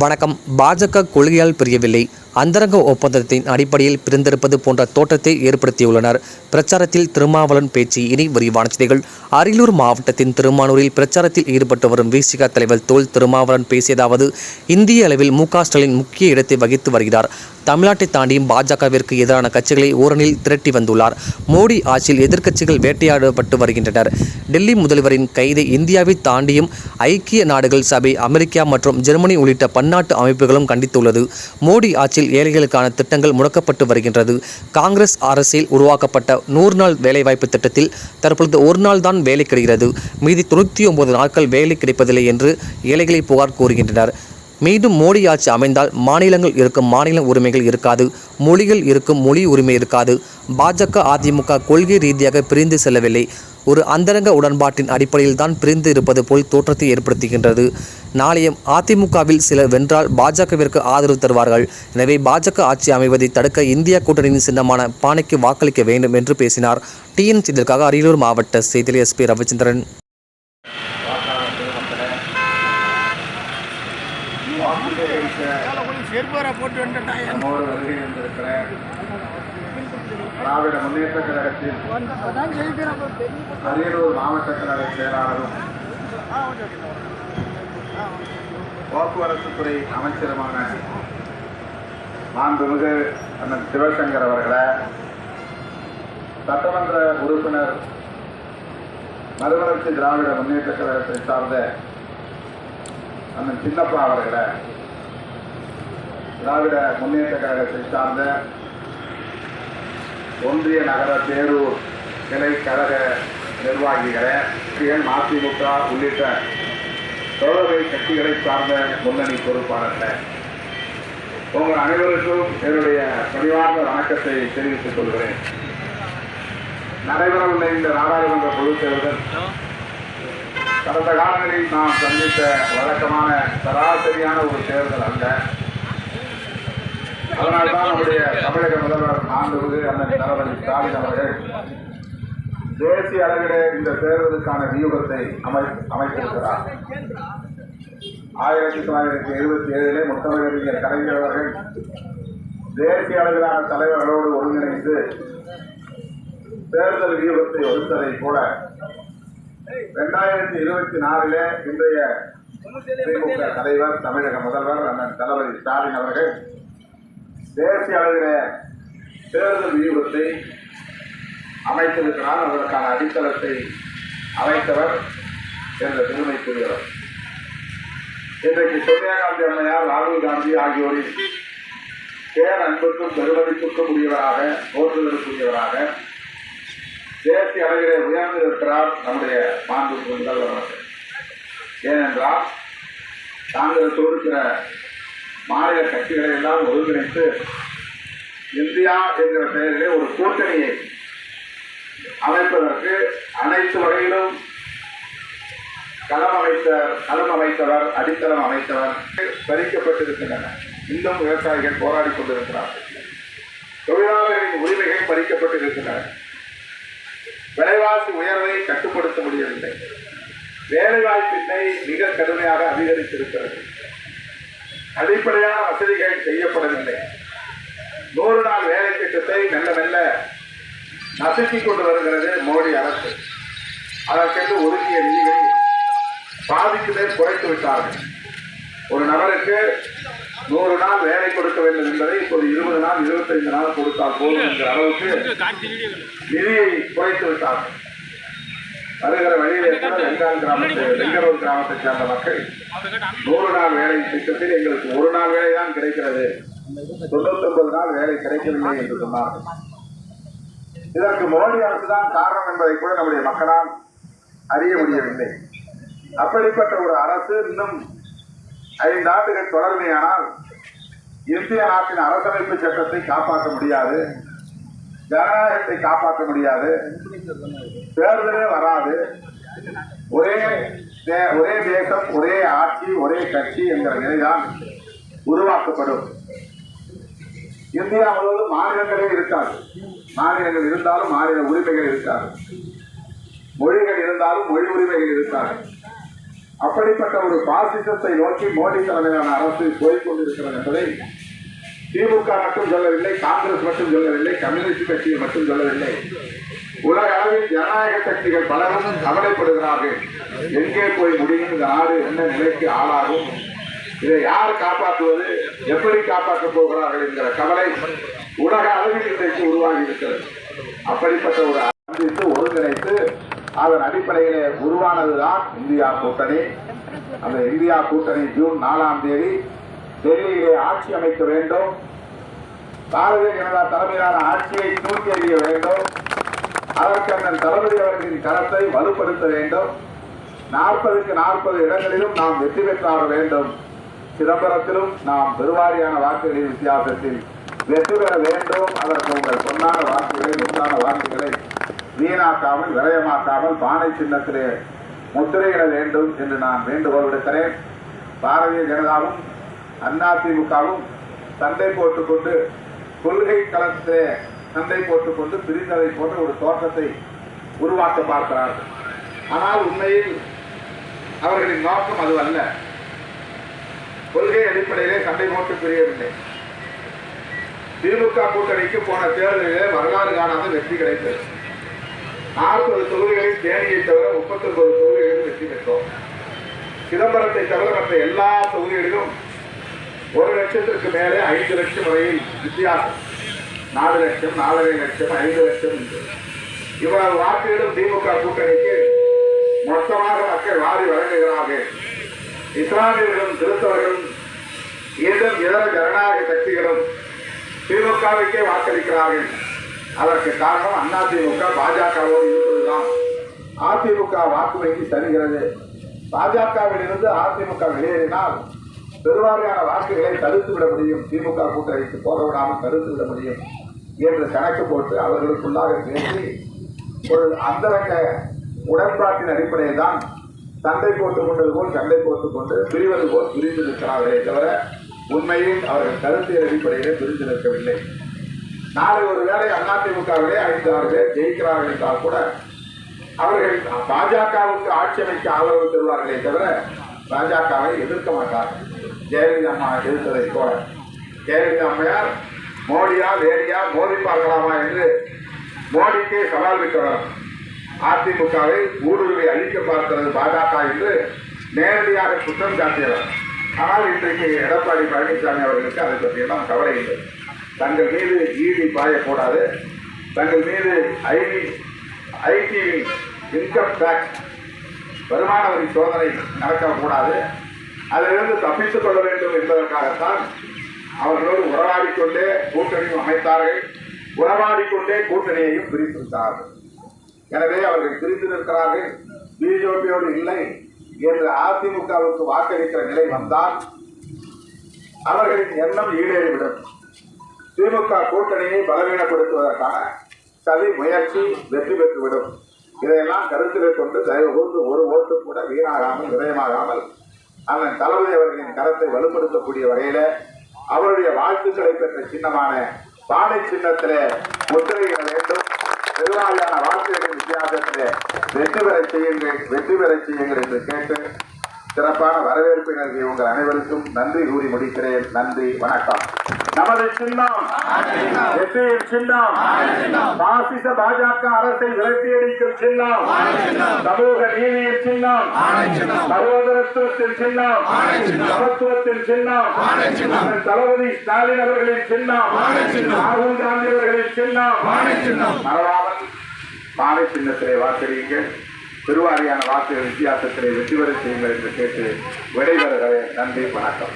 வணக்கம். பாஜக கொள்கையால் பிரியவில்லை. அந்தரங்க ஒப்பந்தத்தின் அடிப்படையில் பிரிந்திருப்பது போன்ற தோற்றத்தை ஏற்படுத்தியுள்ளனர். பிரச்சாரத்தில் திருமாவளன் பேச்சு இனி விரிவான செய்திகள். அரியலூர் மாவட்டத்தின் திருமானூரில் பிரச்சாரத்தில் ஈடுபட்டு வரும் விசிக தலைவர் தோல் திருமாவளன் பேசியதாவது இந்திய அளவில் மு ஸ்டாலின் முக்கிய இடத்தை வகித்து வருகிறார். தமிழ்நாட்டை தாண்டியும் பாஜகவிற்கு எதிரான கட்சிகளை ஓரணில் திரட்டி வந்துள்ளார். மோடி ஆட்சியில் எதிர்க்கட்சிகள் வேட்டையாடப்பட்டு வருகின்றனர். டெல்லி முதல்வரின் கைதை இந்தியாவை தாண்டியும் ஐக்கிய நாடுகள் சபை அமெரிக்கா மற்றும் ஜெர்மனி உள்ளிட்ட பன்னாட்டு அமைப்புகளும் கண்டித்துள்ளது. மோடி ஆட்சியில் ஏழைகளுக்கான திட்டங்கள் முடக்கப்பட்டு வருகின்றது. காங்கிரஸ் அரசில் உருவாக்கப்பட்ட நூறு நாள் வேலைவாய்ப்பு திட்டத்தில் தற்பொழுது ஒரு நாள் தான் வேலை கிடைக்கிறது. மீதி தொண்ணூற்றி ஒன்பது நாட்கள் வேலை கிடைப்பதில்லை என்று ஏழைகளை புகார் கூறுகின்றனர். மீண்டும் மோடி ஆட்சி அமைந்தால் மாநிலங்கள் இருக்கும் மாநில உரிமைகள் இருக்காது மொழிகள் இருக்கும் மொழி உரிமை இருக்காது. பாஜக அதிமுக கொள்கை ரீதியாக பிரிந்து செல்லவில்லை. ஒரு அந்தரங்க உடன்பாட்டின் அடிப்படையில் தான் பிரிந்து இருப்பது போல் தோற்றத்தை ஏற்படுத்துகின்றது. நாளைய அதிமுகவில் சிலர் வென்றால் பாஜகவிற்கு ஆதரவு தருவார்கள். எனவே பாஜக ஆட்சி அமைவதை தடுக்க இந்தியா கூட்டணியின் சின்னமான பானைக்கு வாக்களிக்க வேண்டும் என்று பேசினார். டிஎன் இதற்காக அரியலூர் மாவட்ட செய்தியில் எஸ்பி ரவிச்சந்திரன். போட்டு திராவிட முன்னேற்ற கழகத்தில் அரியலூர் மாவட்ட கழக செயலாளரும் போக்குவரத்து துறை அமைச்சருமான மாண்புமிகு அண்ணன் சிவசங்கர் அவர்களை சட்டமன்ற உறுப்பினர் மறுமலர்ச்சி திராவிட முன்னேற்ற கழகத்தை சார்ந்த அண்ணன் சின்னப்பா அவர்களை திராவிட முன்னேற்ற கழகத்தை சார்ந்த ஒன்றிய நகர தேரூர் கிளை கழக நிர்வாகிகளை என் உள்ளிட்ட தோழமை கட்சிகளை சார்ந்த முன்னணி பொறுப்பாளர்கள் உங்கள் அனைவருக்கும் என்னுடைய பணிவார்ந்த வணக்கத்தை தெரிவித்துக் கொள்கிறேன். நடைபெறவுள்ள இந்த நாடாளுமன்ற பொதுத் தேர்தல் கடந்த காலங்களில் நாம் சந்தித்த வழக்கமான சராசரியான ஒரு தேர்தல் அல்ல. அதனால்தான் நம்முடைய தமிழக முதல்வர் ஆண்டு அண்ணன் தளபதி ஸ்டாலின் அவர்கள் தேசிய அளவிலே இந்த தேர்தலுக்கான வியூகத்தை அமை அமைத்திருக்கிறார். ஆயிரத்தி தொள்ளாயிரத்தி எழுபத்தி ஏழிலே முத்தமிழறிஞர் கலைஞர் அவர்கள் தேசிய அளவிலான தலைவர்களோடு ஒருங்கிணைந்து தேர்தல் வியூகத்தை ஒதுத்ததை போல இரண்டாயிரத்தி இருபத்தி நாலிலே இன்றைய திமுக தலைவர் தமிழக முதல்வர் அண்ணன் தளபதி ஸ்டாலின் அவர்கள் தேசிய அளவிலே தேர்தல் வியூகத்தை அமைத்திருக்கிறார். அதற்கான அடித்தளத்தை அமைத்தவர் என்ற பெருமைக்குரியவர் இன்றைக்கு சோனியா காந்தி அம்மையார் ராகுல் காந்தி ஆகியோரின் பேர் அன்புக்கும் பெருமதிப்புக்கும் உரியவராக போற்றுதலுக்குரியவராக தேசிய அளவிலே உயர்ந்திருக்கிறார் நம்முடைய மாண்புமிகு முதல்வர் அவர்கள். ஏனென்றால் தாங்கள் கொடுக்கிற மாநில கட்சிகளை எல்லாம் ஒருங்கிணைத்து இந்தியா என்கிற பெயரிலே ஒரு கூட்டணியை அமைப்பதற்கு அனைத்து வகையிலும் களம் அமைத்த களம் அமைத்தவர் அடித்தளம் அமைத்தவர் பறிக்கப்பட்டிருக்கின்றன இன்னும் விவசாயிகள் போராடி கொண்டிருக்கிறார்கள். தொழிலாளர்களின் உரிமைகள் பறிக்கப்பட்டிருக்கின்றன. விலைவாசி உயர்வை கட்டுப்படுத்த முடியவில்லை. வேலைவாய்ப்பின்மை மிக கடுமையாக அதிகரித்திருக்கிறது. அடிப்படையான வசதிகள் செய்யப்படவில்லை. நூறு நாள் வேலை திட்டத்தை மெல்ல மெல்ல நசுக்கிக் கொண்டு வருகிறது மோடி அரசு. அதற்கென்று ஒதுக்கிய நிதியை பாதிக்கு மேல் குறைத்து விட்டார்கள். ஒரு நபருக்கு நூறு நாள் வேலை கொடுக்க வேண்டும் என்பதை இப்போது இருபது நாள் இருபத்தைந்து நாள் கொடுத்தால் போதும் என்கிற அளவுக்கு நிதியை குறைத்து விட்டார்கள். வருகிற வழியிலே வெங்கால் கிராமத்தை வெங்கரூர் கிராமத்தை சேர்ந்த மக்கள் நூறு நாள் வேலை திட்டத்தில் எங்களுக்கு ஒரு நாள் வேலை தான் கிடைக்கிறது. தொண்ணூத்தொன்பது நாள் வேலை கிடைக்கவில்லை என்று சொன்னார்கள். இதற்கு மோடி அரசு தான் காரணம் என்பதை கூட நம்முடைய மக்களால் அறிய முடியவில்லை. அப்படிப்பட்ட ஒரு அரசு இன்னும் ஐந்து ஆண்டுகள் தொடர்மையானால் இந்திய நாட்டின் அரசமைப்பு சட்டத்தை காப்பாற்ற முடியாது. ஜனநாயகத்தை காப்பாற்ற முடியாது. தேர்தலே வராது. ஒரே தே- ஒரே தேசம் ஒரே ஆட்சி ஒரே கட்சி என்கிற நிலைதான் உருவாக்கப்படும். இந்தியா முழுவதும் மாநிலங்களே இருக்காது. மாநிலங்கள் இருந்தாலும் மாநில உரிமைகள் இருக்காது. மொழிகள் இருந்தாலும் மொழி உரிமைகள் இருக்காது. அப்படிப்பட்ட ஒரு பாசிசத்தை நோக்கி மோடி தலைமையிலான அரசு போய்கொண்டிருக்கிறது என்பதை திமுக மட்டும் சொல்லவில்லை காங்கிரஸ் மட்டும் சொல்லவில்லை கம்யூனிஸ்ட் கட்சியை மட்டும் சொல்லவில்லை. உலக அளவில் ஜனநாயக சக்திகள் பலரும் கவலைப்படுகிறார்கள். எங்கே போய் முடியும்? இந்த நாடு என்ன நிலைக்கு ஆளாகும்? இதை யார் காப்பாற்றுவது? எப்படி காப்பாற்றப் போகிறார்கள் என்கிற கவலை உலக அளவில் இன்றைக்கு உருவாகி இருக்கிறது அப்படிப்பட்ட ஒரு சந்தித்து ஒருங்கிணைத்து அதன் அடிப்படையிலே உருவானதுதான் இந்தியா கூட்டணி. அந்த இந்தியா கூட்டணி ஜூன் நாலாம் தேதி டெல்லியிலே ஆட்சி அமைக்க வேண்டும். பாரதிய ஜனதா தலைமையிலான ஆட்சியை தூக்கி எறிய வேண்டும். அதற்கு அண்ணன் தளபதி அவர்களின் கரத்தை வலுப்படுத்த வேண்டும். நாற்பதுக்கு நாற்பது இடங்களிலும் நாம் வெற்றி பெற்றாக வேண்டும். சிதம்பரத்திலும் நாம் பெருவாரியான வாக்குகளின் வித்தியாசத்தில் வெற்றி பெற வேண்டும். அதற்கு உங்கள் பொன்னான வாக்குகளை முத்தான வாக்குகளை வீணாக்காமல் விரயமாக்காமல் பானை சின்னத்திலே முத்திரையிட வேண்டும் என்று நான் வேண்டுகோள் விடுக்கிறேன். பாரதிய ஜனதாவும் அதிமுகவும் சண்டை போட்டுக்கொண்டு கொள்கை களத்திலே சண்டை போட்டுக்கொண்டு பிரிந்ததை போன்ற ஒரு தோற்றத்தை உருவாக்க பார்க்கிறார்கள். ஆனால் உண்மையில் அவர்களின் நோக்கம் அதுவல்ல. கொள்கை அடிப்படையிலே சண்டை போட்டு பிரியவில்லை. திமுக கூட்டணிக்கு போன தேர்தலிலே வரலாறு காணாத வெற்றி கிடைத்தது. நாற்பது தொகுதிகளில் தேனியை தவிர முப்பத்தொன்பது தொகுதிகளிலும் வெற்றி பெற்றோம். சிதம்பரத்தை தவிர மற்ற எல்லா தொகுதிகளிலும் ஒரு லட்சத்திற்கு மேலே ஐந்து லட்சம் வரையில் வித்தியாசம். நாலு லட்சம் நாலரை லட்சம் ஐந்து லட்சம் என்று. இவ்வளவு வாக்குகளும் திமுக கூட்டணிக்கு மொத்தமாக மக்கள் வாரி வழங்குகிறார்கள். இஸ்லாமியர்களும் கிறிஸ்தவர்களும் இன்னும் இதர ஜனநாயக கட்சிகளும் திமுகவுக்கே வாக்களிக்கிறார்கள். அதற்கு காரணம் அதிமுக பாஜகவோடு இருப்பதுதான். அதிமுக வாக்கு வங்கி தருகிறது. பாஜகவிலிருந்து அதிமுக வெளியேறினால் பெருவாரியான வாக்குகளை தடுத்து விட முடியும். திமுக கூட்டணிக்கு போக விடாமல் தடுத்து விட முடியும் என்று கணக்கு போட்டு அவர்களுக்குள்ளாக பேசி ஒரு அந்தரங்க உடன்பாட்டின் அடிப்படையில் தான் சண்டை போட்டுக் கொண்டது போல் சண்டை போட்டுக் கொண்டு பிரிவது போல் பிரிந்திருக்கிறார்களே தவிர உண்மையில் அவர்கள் கருத்தியல் அடிப்படையிலே பிரிந்து நிற்கவில்லை. நாளை ஒரு வேளை அதிமுகவிலே ஐந்து ஆறு பேர் ஜெயிக்கிறார்கள் என்றால் கூட அவர்கள் பாஜகவுக்கு ஆட்சி அமைக்க ஆதரவு தருவார்களே தவிர பாஜகவை எதிர்க்க மாட்டார்கள். ஜெயலலிதா அம்மா எதிர்த்ததை போல. ஜெயலலிதா அம்மையார் மோடியா லேடியா மோதி பார்க்கலாமா என்று மோடிக்கு சவால் விட்டவர். அதிமுகவை ஊடுருவி அழிக்க பார்க்கிறது பாஜக என்று நேரடியாக குற்றம் சாட்டியவர். ஆனால் இன்றைக்கு எடப்பாடி பழனிசாமி அவர்களுக்கு அதை பற்றியெல்லாம் கவலை இல்லை. தங்கள் மீது ஈடி பாயக்கூடாது. தங்கள் மீது ஐடி ஐடி இன்கம் டேக்ஸ் வருமான வரி சோதனை நடக்கக்கூடாது. அதிலிருந்து தப்பித்துக் கொள்ள வேண்டும் என்பதற்காகத்தான் அவர்களோடு உறவாடிக்கொண்டே கூட்டணியும் அமைத்தார்கள். உறவாடிக்கொண்டே கூட்டணியையும் பிரித்திருந்தார்கள் எனவே அவர்கள் பிரித்து நிற்கிறார்கள். பிஜேபியோடு இல்லை என்று அதிமுகவுக்கு வாக்களிக்கிற நிலை வந்தால் அவர்களின் எண்ணம் ஈடேறிவிடும். திமுக கூட்டணியை பலவீனப்படுத்துவதற்கான சதி முயற்சி வெற்றி பெற்றுவிடும். இதையெல்லாம் கருத்தில் கொண்டு தயவு கூர்ந்து ஒரு ஓட்டு கூட வீணாகாமல் விரயமாகாமல் அண்ணன் தளபதி அவர்களின் கரத்தை வலுப்படுத்தக்கூடிய வகையில அவருடைய வாழ்த்துக்களை பெற்ற சின்னமான பானை சின்னத்திலே முத்திரைகள் வேண்டும். பெருவாரியான வாக்குகளின் வித்தியாசத்தில் வெற்றி பெற செய்யுங்கள் வெற்றி பெற செய்யுங்கள் என்று கேட்டு சிறப்பான வரவேற்பு நல்கிய உங்கள் அனைவருக்கும் நன்றி கூறி முடிக்கிறேன். நன்றி வணக்கம். நமது சின்னம். வெற்றியின் சின்னம். பாசிச பாஜக அரசை விரட்டியடிக்கும் சின்னம். சமூக நீதியின் சின்னம். சகோதரத்துவத்தின் சின்னம். சமத்துவத்தின் சின்னம். தளபதி ஸ்டாலின் அவர்களின் சின்னம். ராகுல் காந்தி அவர்களின் சின்னம். மறவாமல் மாலை சின்னத்திலே வாக்களியுங்கள் திருவாரியான வாக்குகள் வித்தியாசத்திலே வெற்றி பெற செய்யுங்கள் என்று கேட்டு விடைபெறுகிறேன். நன்றி வணக்கம்.